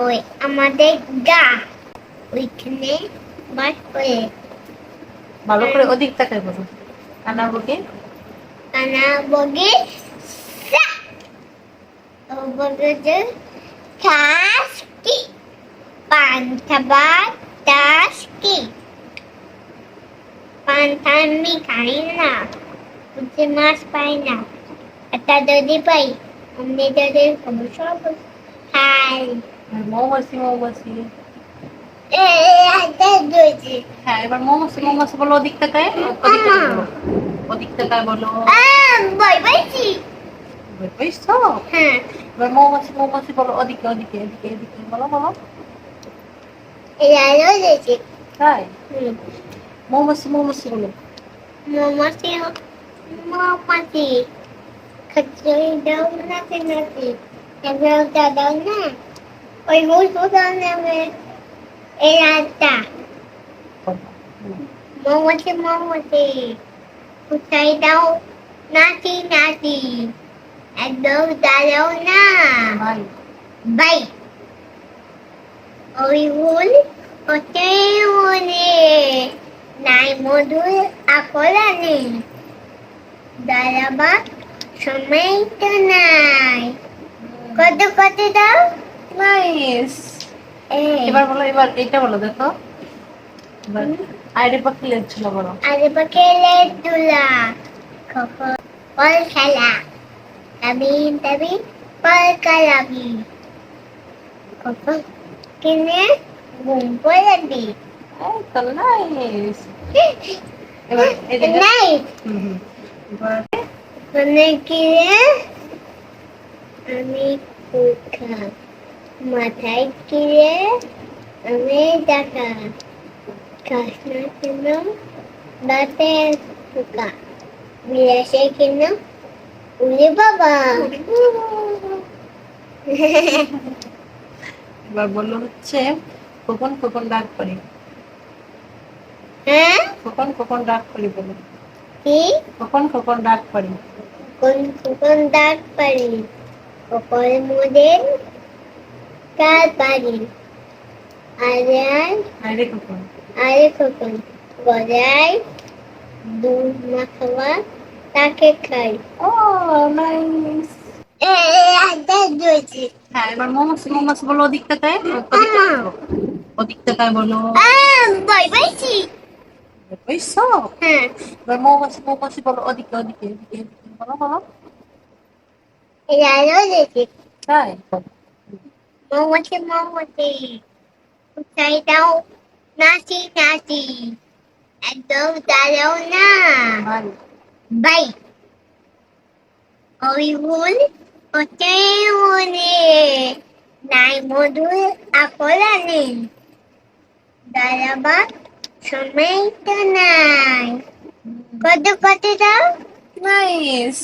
ওই আমাদের গা ওইখানে বাস করে ভালো করে ওদিক তাকায় বলো কানা বুকে কানা বগে সা। ও বগে যে খাস কি? পান খাবা দাস কি? পান আমি খাই না। বুঝে মাছ পাই না। একটা যদি পাই আমি যদি সব খাই। মৌমাছি মৌমাছি। এ হ্যাঁ এবার মৌমাছি মৌমাছি বলো ওদিক তাকায়। ওদিক তাকায় বলো। বুঝছ হ্যাঁ। এবার মৌমাছি মৌমাছি বলো ওদিকে ওদিকে এদিকে এদিকে বলো বলো। তাই? হুম মৌমাছি মৌমাছি বলো Mamasi, mamasi. Kecil daw natin natin. Naglalta daw gusto daw namin. Ilata. Mamasi, mamasi. Kusay daw nati nati. Adaw dalaw na. ভাই Bay. Oy, hul. Ote huli. নাই মধুর আকলানি দাঁড়াবা সময় তো নাই কত কত দাও নাইস এবার বলো এবার এটা বলো দেখো। আইডি পাখি ছিল বলো। আরে পাকেলে দুলা কখন বল খেলা। বল কালাবি কিনে ঘুম পড়াবি তো নাইস এবার এদিকে নাই হুম হুম। মানে কিনে আমি মাথায় কিনে আমি টাকা কিনো? কিনো? উলি বাবা। এবার বলল হচ্ছে কখন কখন ডাক করি। হ্যাঁ? কখন কখন ডাক করি বলো কি? কখন কখন ডাক করি। কোন কোন দাগ পারি কপাল মোদের কাল পারি আরে আর আইডি আরে কখন গজায় দুধ মাখাবা তাকে খাই। ও নাইস এ আদা দইছি হ্যাঁ এবার বলো ওদিক ওদিক বলো। বাই হ্যাঁ। এবার মৌমাছি মৌমাছি বলো ওদিকে ওদিকে বলো বলো। তাই? মৌমাছি মৌমাছি কোথায় দাও নাচি নাচি একদম দাঁড়াও না বাই ওই হুল ওটাই হুলে নাই মধুর আকলানি দাঁড়াবা সময় তো নাই কত কত দাও নাইস